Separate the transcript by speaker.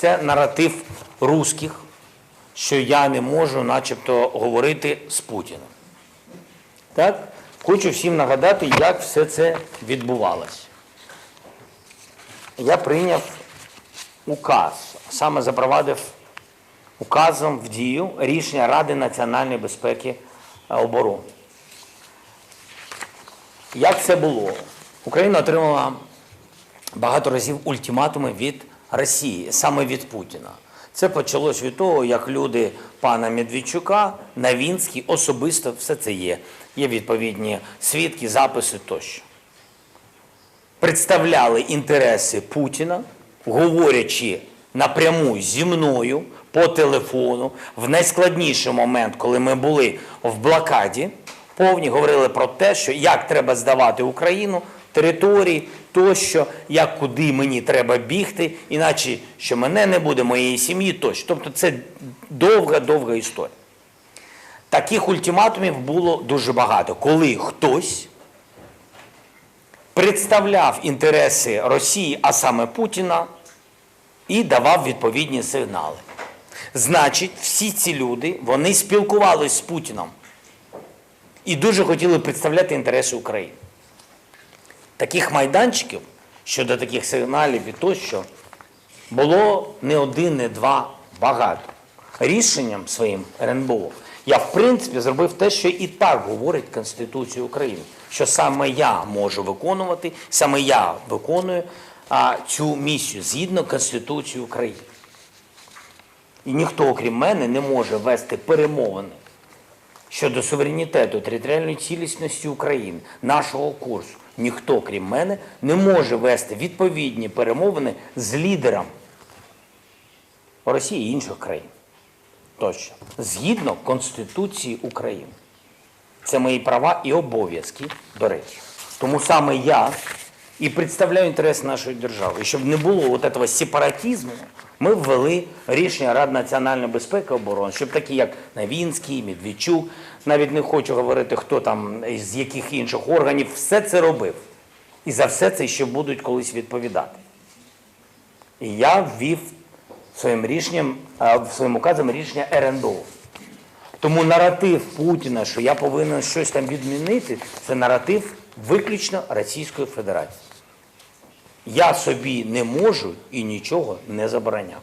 Speaker 1: Це наратив русських, що я не можу начебто говорити з Путіним. Так? Хочу всім нагадати, як все це відбувалося. Я прийняв указ, саме запровадив указом в дію рішення Ради національної безпеки оборони. Як це було? Україна отримала багато разів ультиматуми від Росії, саме від Путіна. Це почалось від того, як люди пана Медведчука, Навінський, особисто все це є. Є відповідні свідки, записи тощо. Представляли інтереси Путіна, говорячи напряму зі мною по телефону в найскладніший момент, коли ми були в блокаді, повні говорили про те, що як треба здавати Україну, території, тощо, як куди мені треба бігти, іначе що мене не буде, моєї сім'ї тощо. Тобто це довга-довга історія. Таких ультиматумів було дуже багато, коли хтось представляв інтереси Росії, а саме Путіна, і давав відповідні сигнали. Значить, всі ці люди вони спілкувалися з Путіном і дуже хотіли представляти інтереси України. Таких майданчиків щодо таких сигналів і тощо було не один, не два, багато. Рішенням своїм РНБО я в принципі зробив те, що і так говорить Конституція України, що саме я можу виконувати, саме я виконую а, цю місію згідно Конституції України. І ніхто, окрім мене, не може вести перемовини щодо суверенітету, територіальної цілісності України, нашого курсу. Ніхто, крім мене, не може вести відповідні перемовини з лідером Росії і інших країн. Тощо. Згідно Конституції України. Це мої права і обов'язки, до речі. Тому саме я і представляю інтерес нашої держави. І щоб не було от этого сепаратизму, ми ввели рішення Ради національної безпеки і оборони, щоб такі, як Навінський, Медведчук, навіть не хочу говорити, хто там з яких інших органів, все це робив. І за все це ще будуть колись відповідати. І я ввів своїм рішенням, своїм указом рішення РНБО. Тому наратив Путіна, що я повинен щось там відмінити, це наратив виключно Російської Федерації я собі не можу і нічого не забороняв.